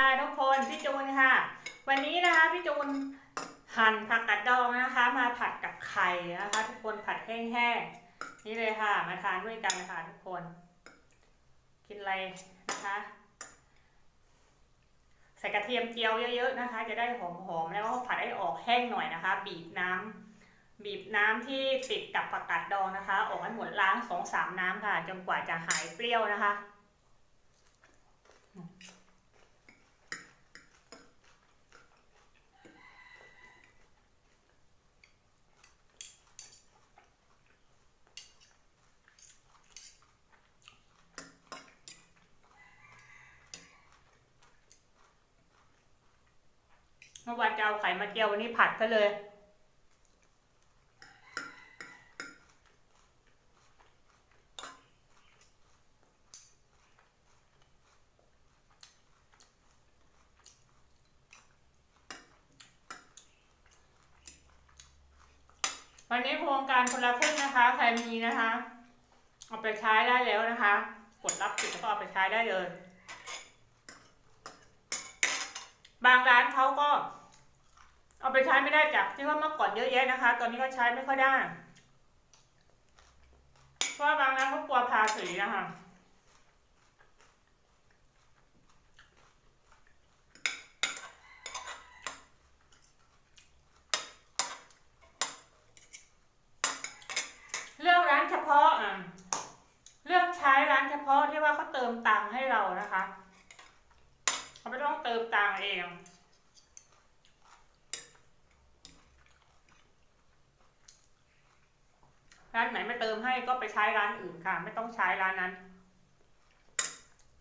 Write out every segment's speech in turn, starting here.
ค่ะทุกคนพี่จูนค่ะ วันนี้นะคะพี่จูนหั่นผักกัดดองนะคะ มาผัดกับไข่นะคะ ทุกคนผัดแห้งๆนี่เลยค่ะ มาทานด้วยกันนะคะทุกคน กินอะไรนะคะ ใส่กระเทียมเจียวเยอะๆนะคะ จะได้หอมๆแล้วก็ผัดให้ออกแห้งหน่อยนะคะ บีบน้ำบีบน้ำที่ติดกับผักกาดดองนะคะ ออกให้หมดล้างสองสามน้ำค่ะจนกว่าจะหายเปรี้ยวนะคะ เมื่อวานจะเอาไข่มาเจียววันนี้ผัดซะเลย วันนี้โครงการคนละครึ่งนะคะ ใครมีนะคะ เอาไปใช้ได้แล้วนะคะ กดรับสิทธิ์แล้วก็เอาไปใช้ได้เลย บางร้านเขาก็ เอาไปใช้ไม่ได้จากที่ว่าเมื่อก่อนเยอะแยะนะคะ ตอนนี้ก็ใช้ไม่ค่อยได้ เพราะว่าบางร้านเขากลัวภาษีนะคะเลือกร้านเฉพาะอะเลือกใช้ร้านเฉพาะที่ว่าเขาเติมตังค์ให้เรานะคะ ไม่ต้องเติมตังเองร้านไหนไม่เติมให้ก็ไปใช้ร้านอื่นค่ะ ไม่ต้องใช้ร้านนั้น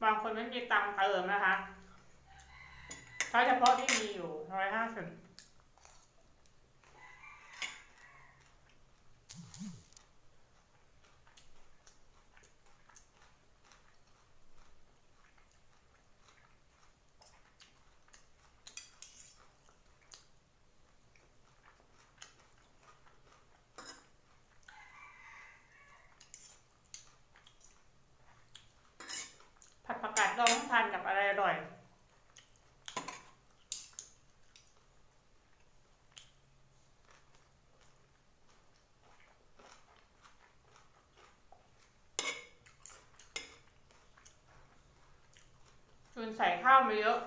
บางคนไม่มีตังเติมนะคะใช้เฉพาะที่มีอยู่ร้อยห้าสิบ ผัดผักกาดดองต้องทานกับอะไรอร่อย คุณใส่ข้าวมาเยอะ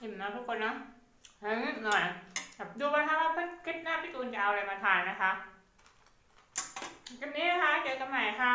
อิ่มนะทุกคนนะเฮ้ยหน่อยแบบดูว่าถ้าว่าคลิปหน้าพี่ตูนจะเอาอะไรมาทานนะคะคลิปนี้นะคะเจอกันใหม่ค่ะ